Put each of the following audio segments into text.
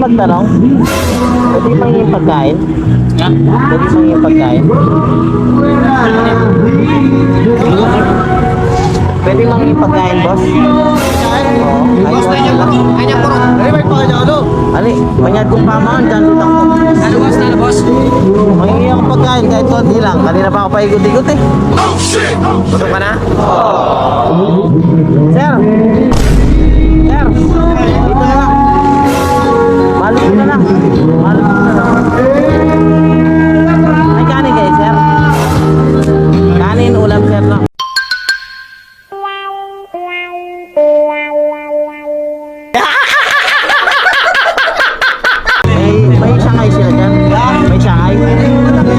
magtanong? Pwede mangingin pagkain? Ha? Pwede mangingin pagkain? Pwede mangingin pagkain, boss? Oo. Boss, kanya po. Kanya po. Ali, manyad kong pamaan, dyan lutang ko. Ano boss? Ano boss? Mangingi ako pagkain kahit konti lang. Kanina pa ako paikot-ikot eh. Gusto ka na? Sir! Sir!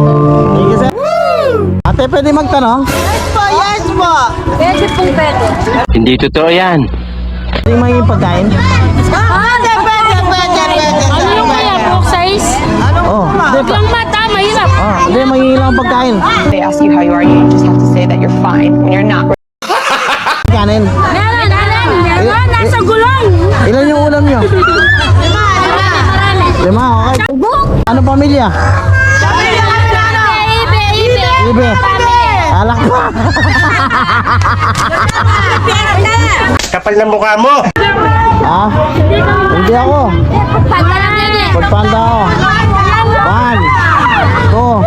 Thank you, sir. Ate, pwede magtanong? Pwede pong pwede. Hindi totoo yan. Pwede maging pagkain? Ah, pwede, pwede, pwede. Ano yung kaya, book size? Hindi, pa. Yung mata, mahirap. Oh, hindi, maging lang pagkain. they ask you how you are, you just have to say that you're fine when you're not. Kanin. Meron, meron, meron. Nasa gulong. Ilan yung ulam nyo? Lima, lima. Lima, okay. Ano pamilya? Family. Alak pa. Kapal na mukha mo! ha? Hindi ako. Pagpanda ako. One. Two.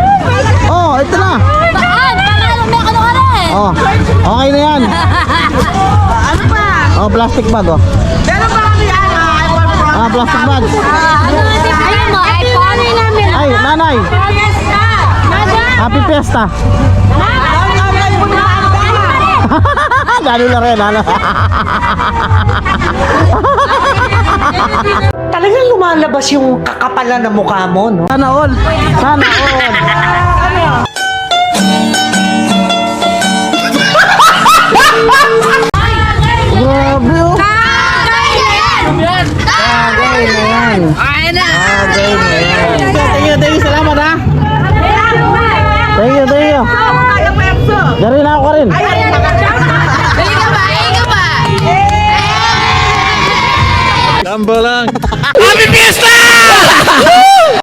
Oh, ito na. Ano. Oh, okay na yan. Ano pa? Oh, plastic bag, oh. Ah, plastic bag. Ano? Ayun mo, iPhone. Ay, nanay. Happy Fiesta. Gano'n na rin, ano? Talagang lumalabas yung kakapalan ng mukha mo, no? Sana all. Sana all. Grabe, oh. Bagay na yan. Bagay na yan. Thank you, thank you. Salamat, ha. Ayan. Ayan. Dali ka ba? Ayan ka ba? Tambo lang. Happy Fiesta! Woo!